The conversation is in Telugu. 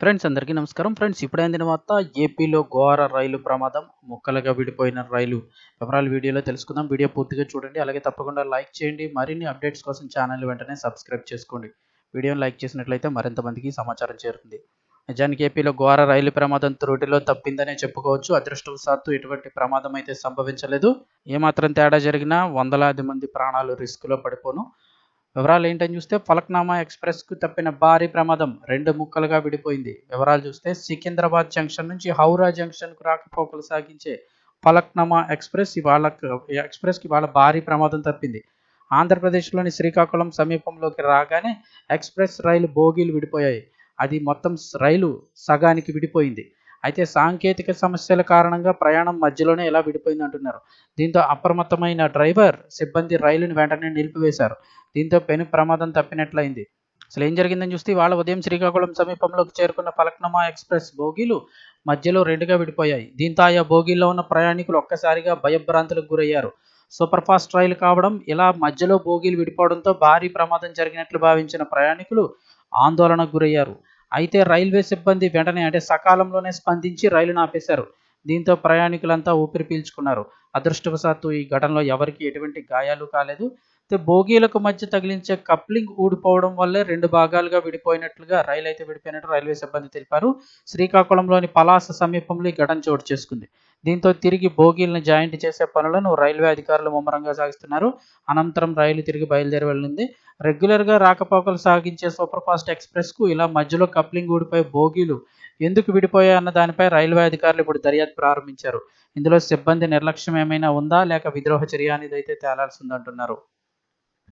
ఫ్రెండ్స్ అందరికీ నమస్కారం. ఫ్రెండ్స్ ఇప్పుడే అందిన వార్త ఏపీలో ఘోర రైలు ప్రమాదం ముక్కలుగా విడిపోయిన రైలు. వివరాలు వీడియోలో తెలుసుకుందాం. వీడియో పూర్తిగా చూడండి. అలాగే తప్పకుండా లైక్ చేయండి. మరిన్ని అప్డేట్స్ కోసం ఛానల్ వెంటనే సబ్స్క్రైబ్ చేసుకోండి. వీడియోని లైక్ చేసినట్లయితే మరింత మందికి సమాచారం చేరుతుంది. నిజానికి ఏపీలో ఘోర రైలు ప్రమాదం త్రుటిలో తప్పిందనే చెప్పుకోవచ్చు. అదృష్టవశాత్తు ఎటువంటి ప్రమాదం అయితే సంభవించలేదు. ఏమాత్రం తేడా జరిగినా వందలాది మంది ప్రాణాలు రిస్క్లో పడిపోను. వివరాలు ఏంటని చూస్తే ఫలక్నామా ఎక్స్ప్రెస్కు తప్పిన భారీ ప్రమాదం రెండు ముక్కలుగా విడిపోయింది. వివరాలు చూస్తే సికింద్రాబాద్ జంక్షన్ నుంచి హౌరా జంక్షన్కు రాకపోకలు సాగించే ఫలక్నామా ఎక్స్ప్రెస్ ఇవాళ ఎక్స్ప్రెస్కి ఇవాళ భారీ ప్రమాదం తప్పింది. ఆంధ్రప్రదేశ్లోని శ్రీకాకుళం సమీపంలోకి రాగానే ఎక్స్ప్రెస్ రైలు బోగీలు విడిపోయాయి. అది మొత్తం రైలు సగానికి విడిపోయింది. అయితే సాంకేతిక సమస్యల కారణంగా ప్రయాణం మధ్యలోనే ఎలా విడిపోయింది అంటున్నారు. దీంతో అప్రమత్తమైన డ్రైవర్ సిబ్బంది రైలును వెంటనే నిలిపివేశారు. దీంతో పెను ప్రమాదం తప్పినట్లయింది. అసలు ఏం జరిగిందని చూస్తే వాళ్ళ ఉదయం శ్రీకాకుళం సమీపంలోకి చేరుకున్న ఫలక్నమా ఎక్స్ప్రెస్ బోగీలు మధ్యలో రెండుగా విడిపోయాయి. దీంతో ఆయా బోగీల్లో ఉన్న ప్రయాణికులు ఒక్కసారిగా భయభ్రాంతులకు గురయ్యారు. సూపర్ ఫాస్ట్ రైలు కావడం ఇలా మధ్యలో బోగీలు విడిపోవడంతో భారీ ప్రమాదం జరిగినట్లు భావించిన ప్రయాణికులు ఆందోళనకు గురయ్యారు. అయితే రైల్వే సిబ్బంది వెంటనే అంటే సకాలంలోనే స్పందించి రైలును ఆపేశారు. దీంతో ప్రయాణికులంతా ఊపిరి పీల్చుకున్నారు. అదృష్టవశాత్తు ఈ ఘటనలో ఎవరికి ఎటువంటి గాయాలు కాలేదు. బోగీలకు మధ్య తగిలించే కప్లింగ్ ఊడిపోవడం వల్లే రెండు భాగాలుగా విడిపోయినట్లుగా రైలు అయితే విడిపోయినట్టు రైల్వే సిబ్బంది తెలిపారు. శ్రీకాకుళంలోని పలాస సమీపంలో ఈ ఘటన చోటు చేసుకుంది. దీంతో తిరిగి బోగీలను జాయింట్ చేసే పనులను రైల్వే అధికారులు ముమ్మరంగా సాగిస్తున్నారు. అనంతరం రైలు తిరిగి బయలుదేరి వెళ్ళింది. రెగ్యులర్గా రాకపోకలు సాగించే సూపర్ ఫాస్ట్ ఎక్స్ప్రెస్కు ఇలా మధ్యలో కప్లింగ్ ఊడిపోయే బోగీలు ఎందుకు విడిపోయాయి అన్న దానిపై రైల్వే అధికారులు ఇప్పుడు దర్యాప్తు ప్రారంభించారు. ఇందులో సిబ్బంది నిర్లక్ష్యం ఏమైనా ఉందా? లేక విద్రోహ చర్య అనేది అయితే తేలాల్సిందంటున్నారు.